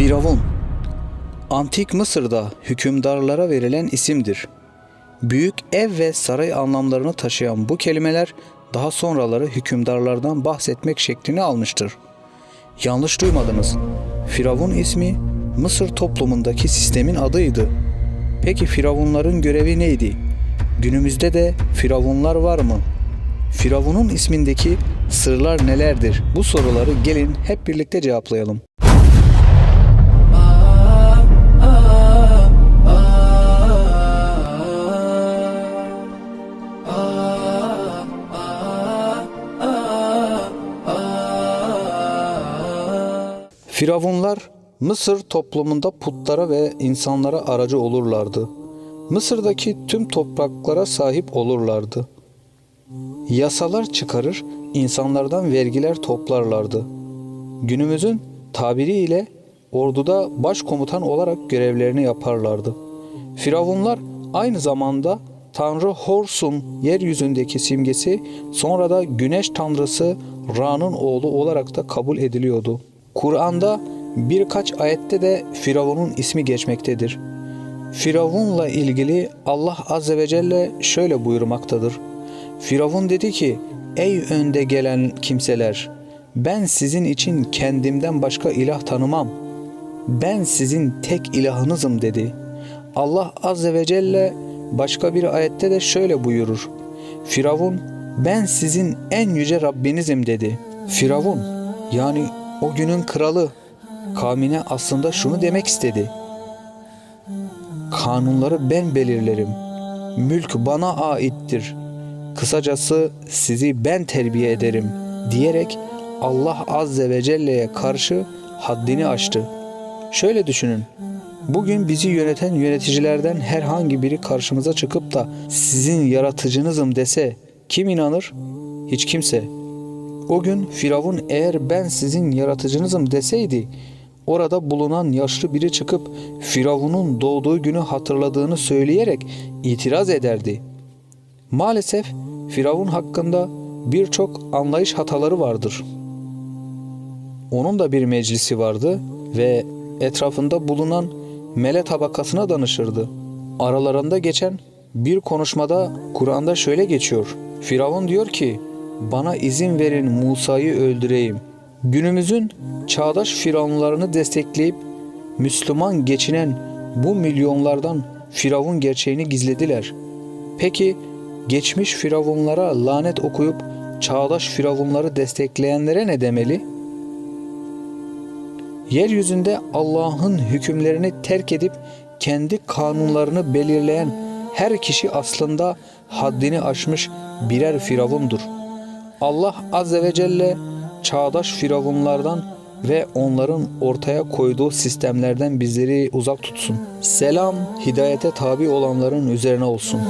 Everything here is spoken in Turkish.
Firavun Antik Mısır'da hükümdarlara verilen isimdir. Büyük ev ve saray anlamlarını taşıyan bu kelimeler daha sonraları hükümdarlardan bahsetmek şeklini almıştır. Yanlış duymadınız. Firavun ismi Mısır toplumundaki sistemin adıydı. Peki firavunların görevi neydi? Günümüzde de firavunlar var mı? Firavunun ismindeki sırlar nelerdir? Bu soruları gelin hep birlikte cevaplayalım. Firavunlar Mısır toplumunda putlara ve insanlara aracı olurlardı. Mısır'daki tüm topraklara sahip olurlardı. Yasalar çıkarır, insanlardan vergiler toplarlardı. Günümüzün tabiriyle orduda başkomutan olarak görevlerini yaparlardı. Firavunlar aynı zamanda Tanrı Horsun yeryüzündeki simgesi sonra da güneş tanrısı Ra'nın oğlu olarak da kabul ediliyordu. Kur'an'da birkaç ayette de Firavun'un ismi geçmektedir. Firavun'la ilgili Allah Azze ve Celle şöyle buyurmaktadır. Firavun dedi ki, Ey önde gelen kimseler, ben sizin için kendimden başka ilah tanımam. Ben sizin tek ilahınızım dedi. Allah Azze ve Celle başka bir ayette de şöyle buyurur. Firavun, ben sizin en yüce Rabbinizim dedi. Firavun, yani o günün kralı, kavmine aslında şunu demek istedi. Kanunları ben belirlerim. Mülk bana aittir. Kısacası sizi ben terbiye ederim diyerek Allah Azze ve Celle'ye karşı haddini aştı. Şöyle düşünün. Bugün bizi yöneten yöneticilerden herhangi biri karşımıza çıkıp da sizin yaratıcınızım dese kim inanır? Hiç kimse. O gün Firavun eğer ben sizin yaratıcınızım deseydi orada bulunan yaşlı biri çıkıp Firavun'un doğduğu günü hatırladığını söyleyerek itiraz ederdi. Maalesef Firavun hakkında birçok anlayış hataları vardır. Onun da bir meclisi vardı ve etrafında bulunan mele tabakasına danışırdı. Aralarında geçen bir konuşmada Kur'an'da şöyle geçiyor. Firavun diyor ki, bana izin verin Musa'yı öldüreyim. Günümüzün çağdaş firavunlarını destekleyip Müslüman geçinen bu milyonlardan Firavun gerçeğini gizlediler. Peki geçmiş firavunlara lanet okuyup çağdaş firavunları destekleyenlere ne demeli? Yeryüzünde Allah'ın hükümlerini terk edip kendi kanunlarını belirleyen her kişi aslında haddini aşmış birer firavundur. Allah Azze ve Celle çağdaş firavunlardan ve onların ortaya koyduğu sistemlerden bizleri uzak tutsun. Selam hidayete tabi olanların üzerine olsun.